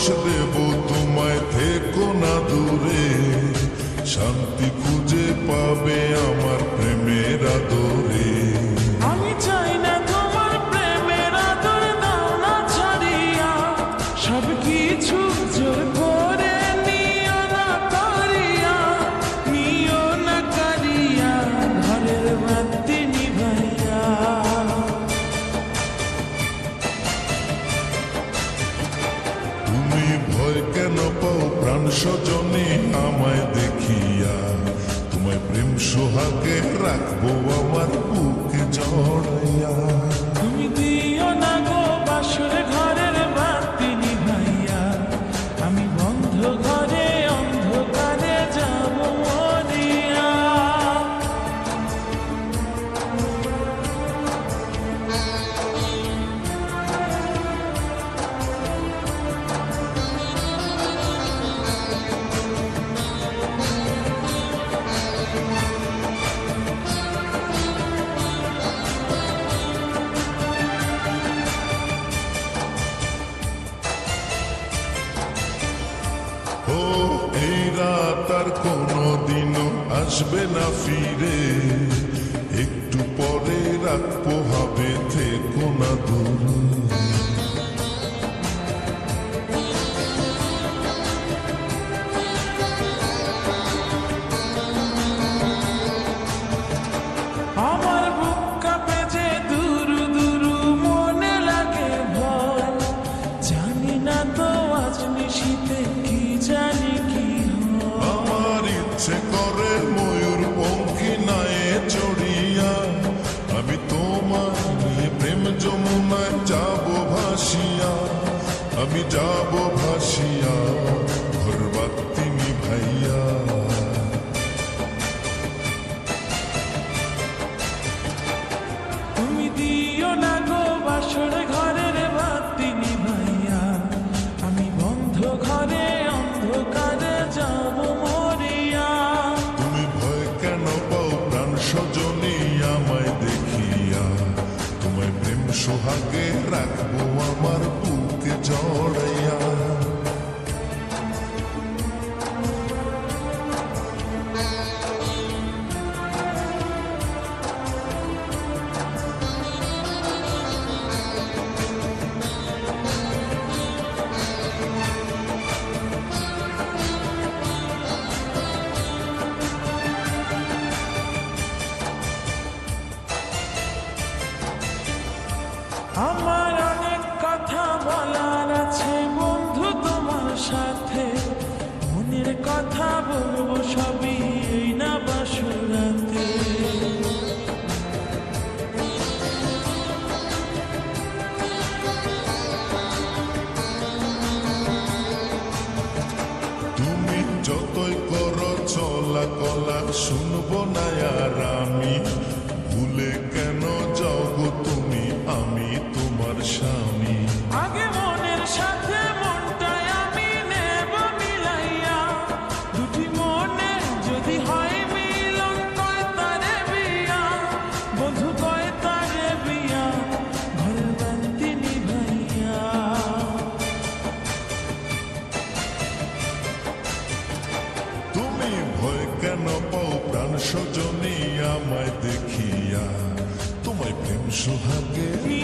পরশ দেব তোমায় থেকো না দূরে। শান্তি খুঁজে পাবে আমার প্রেমের ভয় কেন পাও? প্রাণ সজনী আমায় দেখিয়া। তোমায় প্রেম সোহাগে রাখব আমার বুকে জড়াইয়া। তুমি দিও ও, এই রাত আর কোনো দিনও আসবে না ফিরে। একটু পরে রাত পোহাবে, থেকো না দূরে। ময়ূর পঙ্খী নায়ে চড়িয়া আমি তোমার প্রেম যমুনায় যাব ভাসিয়া আমি যাব ভাসিয়া। সোহাগে রাখব আমার বুকে জড়াইয়া। তোমায়